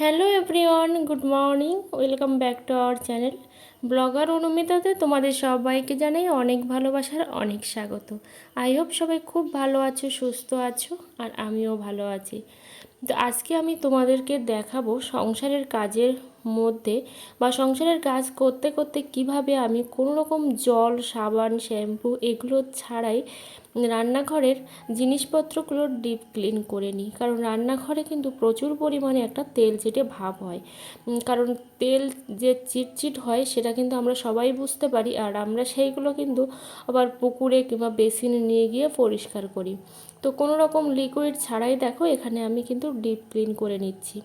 Hello everyone good morning welcome back to our channel blogger অনুমিতাতে তোমাদের সবাইকে জানাই অনেক ভালোবাসার অনেক স্বাগত। আই হোপ সবাই খুব ভালো আছো, সুস্থ আছো, আর আমিও ভালো আছি। আজকে আমি তোমাদেরকে দেখাবো সংসারের কাজের মধ্যে বা সংসারের কাজ করতে করতে কীভাবে আমি কোনো রকম জল, সাবান, শ্যাম্পু এগুলো ছাড়াই রান্নাঘরের জিনিসপত্রগুলো ডিপ ক্লিন করে নিই। কারণ রান্নাঘরে কিন্তু প্রচুর পরিমাণে একটা তেল চেটে ভাব হয়। কারণ তেল যে চিটচিট হয় সেটা কিন্তু আমরা সবাই বুঝতে পারি আর আমরা সেইগুলো কিন্তু আবার পুকুরে কিংবা বেসিনে নিয়ে গিয়ে পরিষ্কার করি। তো কোনো রকম লিকুইড ছাড়াই দেখো, এখানে আমি কিন্তু ডিপ ক্লিন করে নিচ্ছি।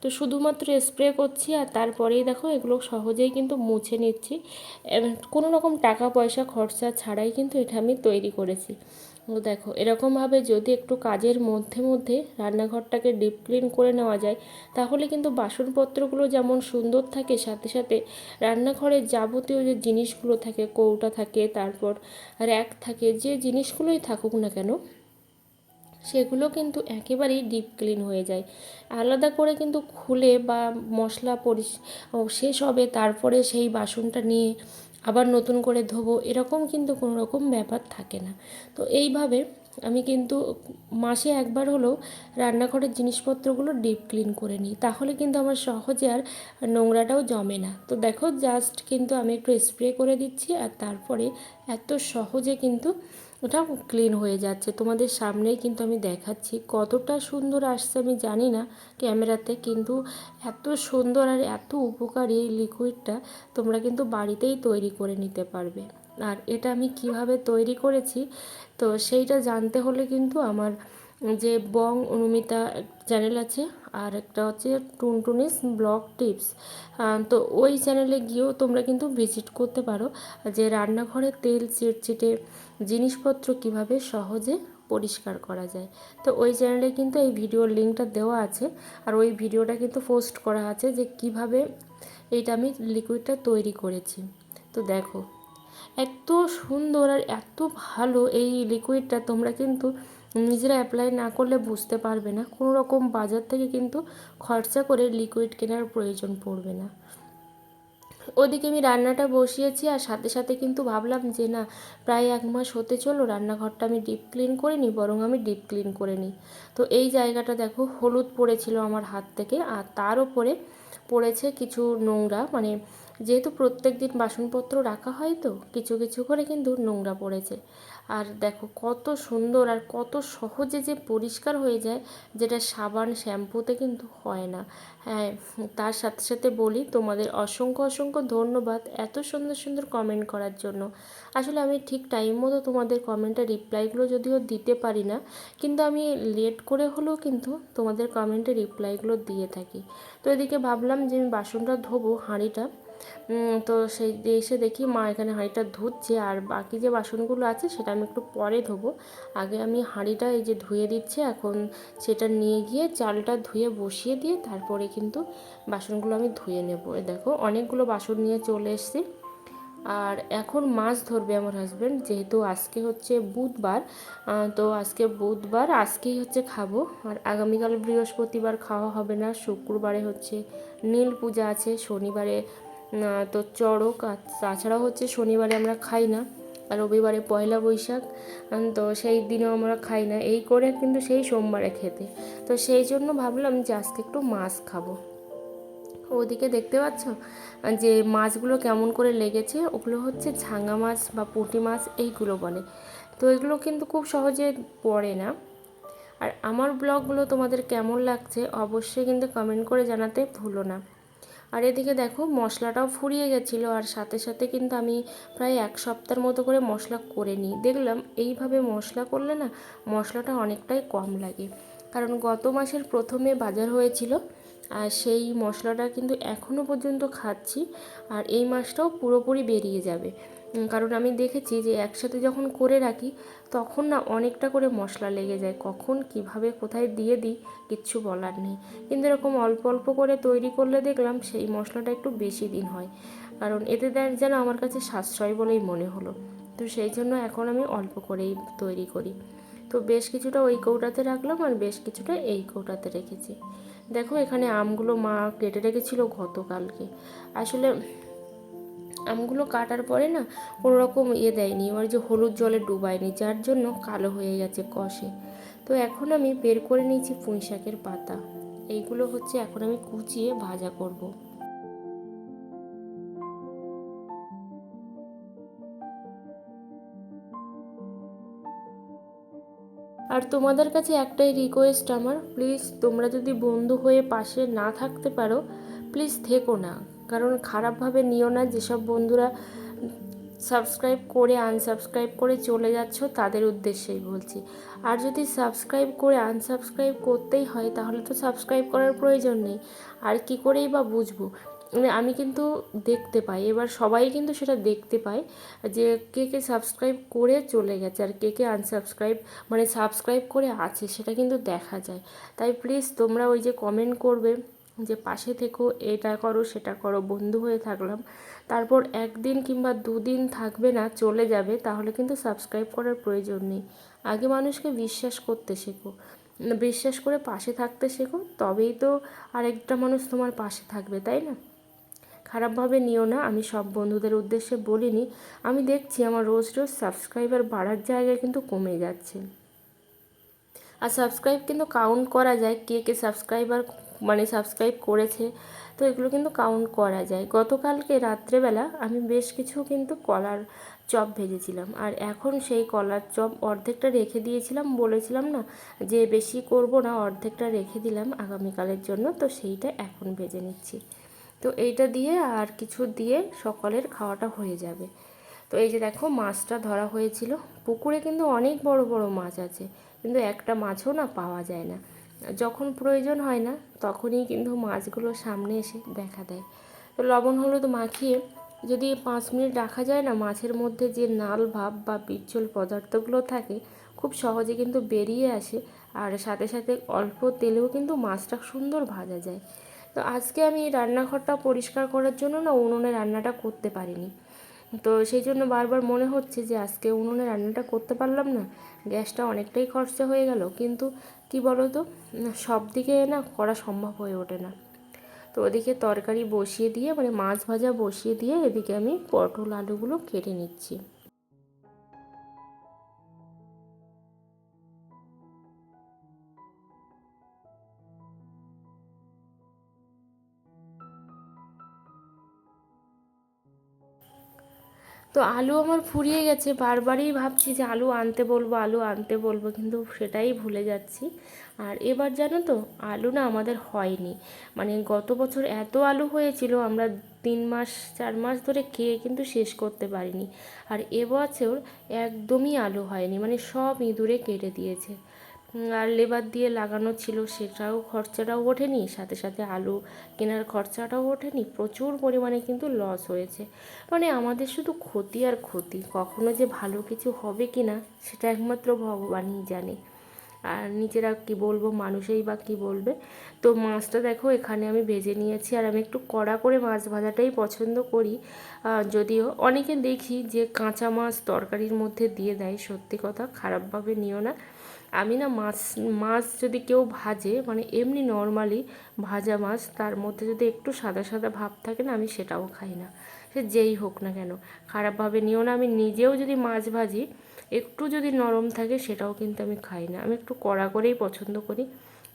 তো শুধুমাত্র স্প্রে করছি আর তারপরেই দেখো এগুলো সহজেই কিন্তু মুছে নিচ্ছি। কোনো রকম টাকা পয়সা খরচা ছাড়াই কিন্তু এটা আমি তৈরি করেছি। দেখো, এরকমভাবে যদি একটু কাজের মধ্যে মধ্যে রান্নাঘরটাকে ডিপ ক্লিন করে নেওয়া যায়, তাহলে কিন্তু বাসনপত্রগুলো যেমন সুন্দর থাকে, সাথে সাথে রান্নাঘরের যাবতীয় যে জিনিসগুলো থাকে, কৌটা থাকে, তারপর র্যাক থাকে, যে জিনিসগুলোই থাকুক না কেন সেগুলো কিন্তু একেবারেই ডিপ ক্লিন হয়ে যায়। আলাদা করে কিন্তু খুলে বা মশলা পরিষ শেষ হবে, তারপরে সেই বাসনটা নিয়ে আবার নতুন করে ধোবো, এরকম কিন্তু কোনো রকম ব্যাপার থাকে না। তো এইভাবে আমি কিন্তু মাসে একবার হলেও রান্নাঘরের জিনিসপত্রগুলো ডিপ ক্লিন করে নিই। তাহলে কিন্তু আমার সহজে আর নোংরাটাও জমে না। তো দেখো জাস্ট কিন্তু আমি একটু স্প্রে করে দিচ্ছি আর তারপরে এত সহজে কিন্তু ওটা ক্লিন হয়ে যাচ্ছে। তোমাদের সামনেই কিন্তু আমি দেখাচ্ছি কতটা সুন্দর আসছে আমি জানি না ক্যামেরাতে, কিন্তু এত সুন্দর আর এত উপকারী এই লিকুইডটা তোমরা কিন্তু বাড়িতেই তৈরি করে নিতে পারবে। আর এটা আমি কীভাবে তৈরি করেছি, তো সেইটা জানতে হলে কিন্তু আমার যে বং অনুমিতা চ্যানেল আছে আর একটা হচ্ছে টুনটুনিস ব্লগ টিপস। তো ওই চ্যানেলে গিয়েও তোমরা কিন্তু ভিজিট করতে পারো যে রান্নাঘরে তেল চিটচিটে জিনিসপত্র কীভাবে সহজে পরিষ্কার করা যায়। তো ওই চ্যানেলে কিন্তু এই ভিডিওর লিঙ্কটা দেওয়া আছে আর ওই ভিডিওটা কিন্তু পোস্ট করা আছে যে কীভাবে এইটা আমি লিকুইডটা তৈরি করেছি। তো দেখো, এত সুন্দর আর এত ভালো এই লিকুইডটা তোমরা কিন্তু নিজেরা অ্যাপ্লাই না করলে বুঝতে পারবে না। কোনো রকম বাজার থেকে কিন্তু খরচা করে লিকুইড কেনার প্রয়োজন পড়বে না। ওদিকে আমি রান্নাটা বসিয়েছি আর সাথে সাথে কিন্তু ভাবলাম যে না, প্রায় এক মাস হতে চলো রান্নাঘরটা আমি ডিপ ক্লিন করে নিই বরং আমি ডিপ ক্লিন করে নিই তো এই জায়গাটা দেখো, হলুদ পড়েছিল আমার হাত থেকে, আর তার উপরে পড়েছে কিছু নোংরা মানে যেহেতু প্রত্যেক দিন বাসনপত্র রাখা হয় তো, কিছু কিছু করে কিন্তু নোংরা পড়েছে। আর দেখো কত সুন্দর আর কত সহজে যে পরিষ্কার হয়ে যায়, যেটা সাবান, শ্যাম্পুতে কিন্তু হয় না। হ্যাঁ তার সাথে সাথে বলি, তোমাদের অসংখ্য অসংখ্য ধন্যবাদ এত সুন্দর সুন্দর কমেন্ট করার জন্য। আসলে আমি ঠিক টাইম মতো তোমাদের কমেন্টের রিপ্লাইগুলো যদিও দিতে পারি না, কিন্তু আমি লেট করে হলেও কিন্তু তোমাদের কমেন্টের রিপ্লাইগুলো দিয়ে থাকি। তো এদিকে ভাবলাম যে আমি বাসনটা ধোবো, হাঁড়িটা। তো সেই এসে দেখি মা এখানে হাঁড়িটা ধুচ্ছে আর বাকি যে বাসনগুলো আছে সেটা আমি একটু পরে ধোবো। আগে আমি হাঁড়িটা এই যে ধুয়ে দিচ্ছে, এখন সেটা নিয়ে গিয়ে চালটা ধুয়ে বসিয়ে দিয়ে তারপরে কিন্তু বাসনগুলো আমি ধুয়ে নেব। দেখো অনেকগুলো বাসন নিয়ে চলে এসেছি। আর এখন মাছ ধরবে আমার হাজব্যান্ড যেহেতু আজকে হচ্ছে বুধবার তো আজকে বুধবার, আজকেই হচ্ছে খাব। আর আগামীকাল বৃহস্পতিবার খাওয়া হবে না, শুক্রবারে হচ্ছে নীল পূজা আছে, শনিবারে তো চড়ক আর তাছাড়াও হচ্ছে শনিবারে আমরা খাই না আর রবিবারে পয়লা বৈশাখ তো সেই দিনেও আমরা খাই না। এই করে কিন্তু সেই সোমবারে খেতে। তো সেই জন্য ভাবলাম যে আজকে একটু মাছ খাব। ওদিকে দেখতে পাচ্ছ? যে মাছগুলো কেমন করে লেগেছে, ওগুলো হচ্ছে ঝাঙা মাছ বা পুঁটি মাছ এইগুলো বলে। তো এগুলো কিন্তু খুব সহজে পড়ে না। আর আমার ব্লগগুলো তোমাদের কেমন লাগছে অবশ্যই কিন্তু কমেন্ট করে জানাতে ভুলো না। আর এদিকে দেখো, মশলাটাও ফুরিয়ে গেছিল আর সাথে সাথে কিন্তু আমি প্রায় এক সপ্তাহের মতো করে মশলা করে নিই। দেখলাম এইভাবে মশলা করলে না মশলাটা অনেকটাই কম লাগে। কারণ গত মাসের প্রথমে বাজার হয়েছিল আর সেই মশলাটা কিন্তু এখনও পর্যন্ত খাচ্ছি আর এই মাছটাও পুরোপুরি বেরিয়ে যাবে। কারণ আমি দেখেছি যে একসাথে যখন করে রাখি, তখন না অনেকটা করে মশলা লেগে যায়। কখন, কীভাবে, কোথায় দিয়ে দিই, কিচ্ছু বলার নেই। কিন্তু এরকম অল্প অল্প করে তৈরি করলে দেখলাম সেই মশলাটা একটু বেশি দিন হয়। কারণ এতে যেন আমার কাছে সাশ্রয় বলেই মনে হলো। তো সেই জন্য এখন আমি অল্প করেই তৈরি করি। তো বেশ কিছুটা ওই কৌটাতে রাখলাম আর বেশ কিছুটা এই কৌটাতে রেখেছি। দেখো, এখানে আমগুলো মা কেটে রেখেছিল গতকালকে। আসলে আমগুলো কাটার পরে না কোনো রকম ইয়ে দেয়নি এবার যে হলুদ জলে ডুবায়নি, যার জন্য কালো হয়ে গেছে কষে। তো এখন আমি বের করে নিয়েছি পুঁই শাকের পাতা। এইগুলো হচ্ছে এখন আমি কুচিয়ে ভাজা করব। আর তোমাদের কাছে একটাই রিকোয়েস্ট আমার প্লিজ তোমরা যদি বন্ধু হয়ে পাশে না থাকতে পারো প্লিজ থেকো না। কারণ খারাপভাবে নিও না, যেসব বন্ধুরা সাবস্ক্রাইব করে আনসাবস্ক্রাইব করে চলে যাচ্ছ, তাদের উদ্দেশ্যেই বলছি। আর যদি সাবস্ক্রাইব করে আনসাবস্ক্রাইব করতেই হয়, তাহলে তো সাবস্ক্রাইব করার প্রয়োজন নেই। আর কি করেই বা বুঝব? আমি কিন্তু দেখতে পাই। এবার সবাই কিন্তু সেটা দেখতে পায় যে কে কে সাবস্ক্রাইব করে চলে গেছে আর কে কে আনসাবস্ক্রাইব মানে সাবস্ক্রাইব করে আছে সেটা কিন্তু দেখা যায়। তাই প্লিজ তোমরা ওই যে কমেন্ট করবে যে পাশে থেকো, এটা করো, সেটা করো, বন্ধু হয়ে থাকলাম। তারপর একদিন কিংবা দুদিন থাকবে না, চলে যাবে, তাহলে কিন্তু সাবস্ক্রাইব করার প্রয়োজন নেই। আগে মানুষকে বিশ্বাস করতে শেখো। বিশ্বাস করে পাশে থাকতে শেখো, তবেই তো আরেকটা মানুষ তোমার পাশে থাকবে, তাই না? খারাপভাবে নিও না, আমি সব বন্ধুদের উদ্দেশ্যে বলিনি। আমি দেখছি আমার রোজ রোজ সাবস্ক্রাইবার বাড়ার জায়গায় কিন্তু কমে যাচ্ছে। আর সাবস্ক্রাইব কিন্তু কাউন্ট করা যায়, কে কে সাবস্ক্রাইবার মানে সাবস্ক্রাইব করেছে, তো এগুলো কিন্তু কাউন্ট করা যায়। গতকালকে রাত্রেবেলা আমি বেশ কিছু কিন্তু কলার চপ ভেজেছিলাম, আর এখন সেই কলার চপ অর্ধেকটা রেখে দিয়েছিলাম, বলেছিলাম না যে বেশি করব না, অর্ধেকটা রেখে দিলাম আগামীকালের জন্য, তো সেইটা এখন ভেজে নিচ্ছি। তো এইটা দিয়ে আর কিছু দিয়ে সকালের খাওয়াটা হয়ে যাবে। তো এই যে দেখো মাছটা ধরা হয়েছিল। পুকুরে কিন্তু অনেক বড় বড় মাছ আছে, কিন্তু একটা মাছও না পাওয়া যায় না। যখন প্রয়োজন হয় না, তখনই কিন্তু মাছগুলো সামনে এসে দেখা দেয়। তো লবণ হলুদ মাখিয়ে যদি পাঁচ মিনিট রাখা যায় না, মাছের মধ্যে যে নাল ভাব বা পিচ্ছল পদার্থগুলো থাকে, খুব সহজে কিন্তু বেরিয়ে আসে। আর সাথে সাথে অল্প তেলেও কিন্তু মাছটা সুন্দর ভাজা যায়। তো আজকে আমি রান্নাঘরটা পরিষ্কার করার জন্য না উনুনে রান্নাটা করতে পারিনি। তো সেই জন্য বারবার মনে হচ্ছে যে আজকে উনুনে রান্নাটা করতে পারলাম না, গ্যাসটা অনেকটাই খরচা হয়ে গেল। কিন্তু কি বলো তো সব দিকে না করা সম্ভব হয়ে ওঠে না। তো ওদিকে তরকারি বসিয়ে দিয়ে মানে মাছ ভাজা বসিয়ে দিয়ে এদিকে আমি পটল আলুগুলো কেটে নিচ্ছি। তো আলু আমার ফুরিয়ে গেছে, বারবারই ভাবছি যে আলু আনতে বলব, আলু আনতে বলব, কিন্তু সেটাই ভুলে যাচ্ছি। আর এবার জানো তো, আলু না আমাদের হয়নি। মানে গত বছর এত আলু হয়েছিল, আমরা তিন মাস, চার মাস ধরে খেয়ে কিন্তু শেষ করতে পারিনি। আর এবছর একদমই আলু হয়নি মানে সব ইঁদুরে কেটে দিয়েছে। আর লেবার দিয়ে লাগানো ছিল সেটাও খরচাটাও ওঠেনি। সাথে সাথে আলু কেনার খরচাটাও ওঠেনি। প্রচুর পরিমাণে কিন্তু লস হয়েছে। মানে আমাদের শুধু ক্ষতি আর ক্ষতি। কখনো যে ভালো কিছু হবে কি না, সেটা একমাত্র ভগবানই জানে। আর নিজেরা কি বলব, মানুষেই বা কি বলবে। তো মাছটা দেখো, এখানে আমি ভেজে নিয়েছি আর আমি একটু কড়া করে মাছ ভাজাটাই পছন্দ করি। যদিও অনেকে দেখি যে কাঁচা মাছ তরকারির মধ্যে দিয়ে দেয়, সত্যি কথা, খারাপভাবে নিও না। আমি না মাছ মাছ যদি কেউ ভাজে মানে এমনি নর্মালি ভাজা মাছ, তার মধ্যে যদি একটু সাদা সাদা ভাব থাকে না, আমি সেটাও খাই না। সে যেই হোক না কেন, খারাপভাবে নিও না। আমি নিজেও যদি মাছ ভাজি, একটু যদি নরম থাকে, সেটাও কিন্তু আমি খাই না। আমি একটু কড়া করেই পছন্দ করি।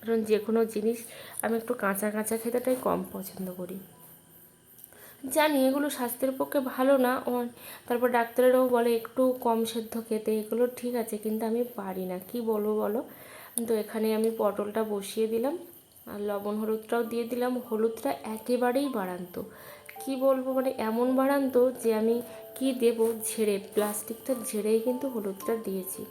কারণ যে কোনো জিনিস আমি একটু কাঁচা কাঁচা খেতেটাই কম পছন্দ করি। জানি এগুলো স্বাস্থ্যের পক্ষে ভালো না তারপর ডাক্তারেরাও বলে একটু কম সেদ্ধ খেতে, এগুলো ঠিক আছে, কিন্তু আমি পারি না। কি বলব বলো? তো এখানে আমি পটলটা বসিয়ে দিলাম, আর লবণ হলুদটাও দিয়ে দিলাম, হলুদটা একেবারেই বাড়ান্ত। কি বলব মানে এমন বাড়ান্ত যে আমি কি দেব ঝেড়ে, প্লাস্টিকটা ঝেড়েই কিন্তু হলুদটা দিয়েছি।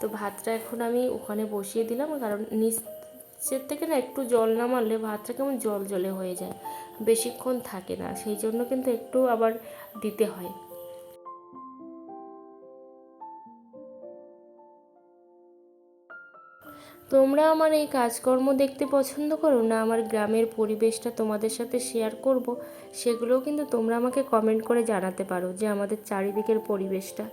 তো ভাতটা এখন আমি ওখানে বসিয়ে দিলাম, কারণ নিচের থেকে না একটু জল না মারলে ভাতটা কেমন জল জলে হয়ে যায়। বেশিক্ষণ থাকে না সেই জন্য কিন্তু একটু আবার দিতে হয়। তোমরা আমার এই কাজকর্ম দেখতে পছন্দ করো? না, আমার গ্রামের পরিবেশটা তোমাদের সাথে শেয়ার করব। সেগুলোও কিন্তু তোমরা আমাকে কমেন্ট করে জানাতে পারো যে আমাদের চারিদিকের পরিবেশটা।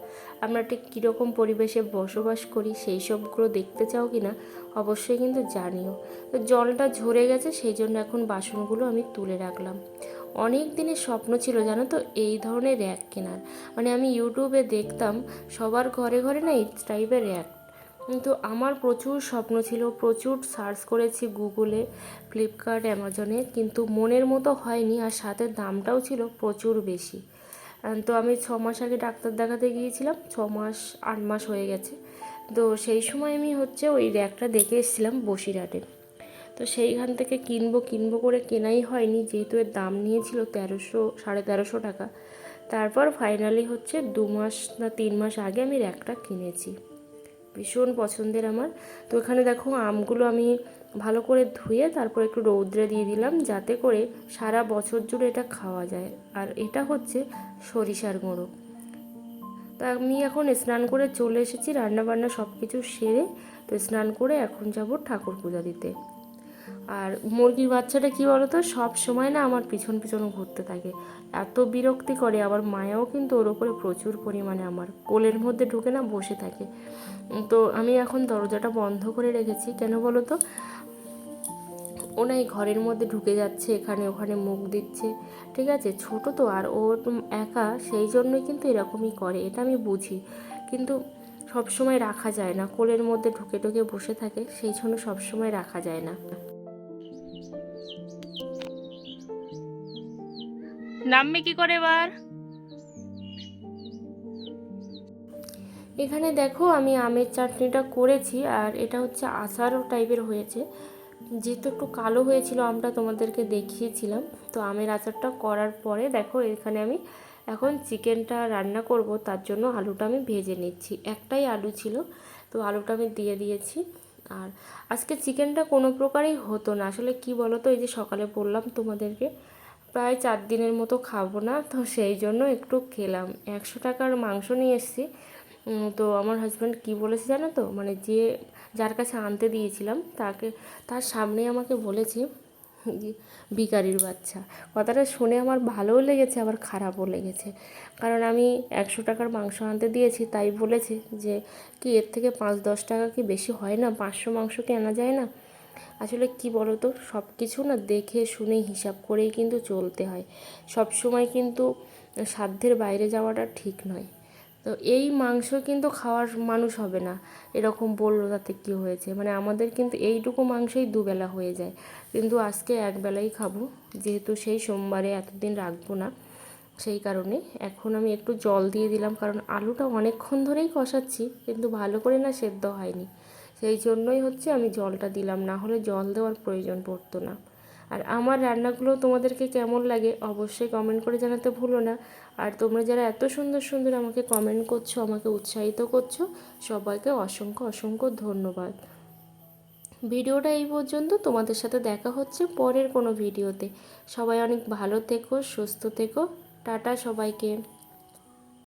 আমরা ঠিক কীরকম পরিবেশে বসবাস করি, সেই সবগুলো দেখতে চাও কি না? অবশ্যই কিন্তু জানিও। তো জলটা ঝরে গেছে, সেই জন্য এখন বাসনগুলো আমি তুলে রাখলাম। অনেক দিনের স্বপ্ন ছিল, জানো তো, এই ধরনের র্যাক কেনার। মানে আমি ইউটিউবে দেখতাম, সবার ঘরে ঘরে না এই টাইপের র্যাক কিন্তু আমার প্রচুর স্বপ্ন ছিল, প্রচুর সার্চ করেছি গুগলে ফ্লিপকার্ট অ্যামাজনে কিন্তু মনের মতো হয়নি আর সাথে দামটাও ছিল প্রচুর বেশি। তো আমি ছ মাস আগে ডাক্তার দেখাতে গিয়েছিলাম, ছ মাস, আট মাস হয়ে গেছে। তো সেই সময় আমি হচ্ছে ওই র্যাকটা দেখে এসেছিলাম বসিরহাটে। তো সেইখান থেকে কিনবো কিনবো করে কেনাই হয়নি, যেহেতু এর দাম নিয়েছিল তেরোশো, সাড়ে তেরোশো টাকা। তারপর ফাইনালি হচ্ছে দু মাস না তিন মাস আগে আমি র্যাকটা কিনেছি। ভীষণ পছন্দের আমার। তো এখানে দেখো আমগুলো আমি ভালো করে ধুয়ে তারপর একটু রৌদ্রে দিয়ে দিলাম যাতে করে সারা বছর জুড়ে এটা খাওয়া যায়। আর এটা হচ্ছে সরিষার গুঁড়ো। তা আমি এখন স্নান করে চলে এসেছি, রান্নাবান্না সব কিছু সেরে তো স্নান করে এখন যাব ঠাকুর পূজা দিতে। আর মুরগির বাচ্চাটা কি বলতো, সব সময় না আমার পিছন পিছন ঘুরতে থাকে। এত বিরক্তি করে, আবার মায়াও কিন্তু ওর ওপরে প্রচুর পরিমাণে আমার। কোলের মধ্যে ঢুকে না বসে থাকে। তো আমি এখন দরজাটা বন্ধ করে রেখেছি। কেন বলো তো ও না এই ঘরের মধ্যে ঢুকে যাচ্ছে, এখানে ওখানে মুখ দিচ্ছে, ঠিক আছে? ছোট তো, আর ও একা, সেই জন্যই কিন্তু এরকমই করে, এটা আমি বুঝি। কিন্তু সব সময় রাখা যায় না। কোলের মধ্যে ঢুকে ঢুকে বসে থাকে, সেই জন্য সব সময় রাখা যায় না। নামবে কি করে এবার? এখানে দেখো আমি আমের চাটনিটা করেছি, আর এটা হচ্ছে আচারও টাইপের হয়েছে। যেহেতু একটু কালো হয়েছিল আমটা তোমাদেরকে দেখিয়েছিলাম, তো আমের আচারটা করার পরে দেখো এখানে আমি এখন চিকেনটা রান্না করব, তার জন্য আলুটা আমি ভেজে নিচ্ছি। একটাই আলু ছিল, তো আলুটা আমি দিয়ে দিয়েছি। আর আজকে চিকেনটা কোনো প্রকারই হতো না। আসলে কি বলো তো এই যে সকালে বললাম তোমাদেরকে প্রায় চার দিনের মতো খাব না, তো সেই জন্য একটু খেলাম। একশো টাকার মাংস নিয়ে এসেছি। তো আমার হাজব্যান্ড কি বলেছে জানো তো? মানে যে যার কাছে আনতে দিয়েছিলাম, তাকে, তার সামনেই আমাকে বলেছে যে, ভিখারির বাচ্চা। কথাটা শুনে আমার ভালোও লেগেছে, আবার খারাপও লেগেছে। কারণ আমি একশো টাকার মাংস আনতে দিয়েছি, তাই বলেছে যে, কি এর থেকে পাঁচ দশ টাকা কি বেশি হয় না? পাঁচশো মাংস কি আনা যায় না? আসলে কি বলো তো সব কিছু না দেখে, শুনে, হিসাব করেই কিন্তু চলতে হয়। সব সময় কিন্তু সাধ্যের বাইরে যাওয়াটা ঠিক নয়। তো এই মাংস কিন্তু খাওয়ার মানুষ হবে না, এরকম বলল তাতে কী হয়েছে। মানে আমাদের কিন্তু এইটুকু মাংসই দুবেলা হয়ে যায়। কিন্তু আজকে একবেলাই খাব, যেহেতু সেই সোমবারে এতদিন রাখব না, সেই কারণে এখন আমি একটু জল দিয়ে দিলাম, কারণ আলুটা অনেকক্ষণ ধরেই কষাচ্ছি, কিন্তু ভালো করে না সেদ্ধ হয়নি। সেই জন্যই হচ্ছে আমি জলটা দিলাম, না হলে জল দেওয়ার প্রয়োজন পড়তো না। আর আমার রান্নাগুলো তোমাদেরকে কেমন লাগে অবশ্যই কমেন্ট করে জানাতে ভুলো না। আর তোমরা যারা এত সুন্দর সুন্দর আমাকে কমেন্ট করছ, আমাকে উৎসাহিত করছ, সবাইকে অসংখ্য অসংখ্য ধন্যবাদ। ভিডিওটা এই পর্যন্ত, তোমাদের সাথে দেখা হচ্ছে পরের কোনো ভিডিওতে। সবাই অনেক ভালো থেকো, সুস্থ থেকো। টাটা সবাইকে।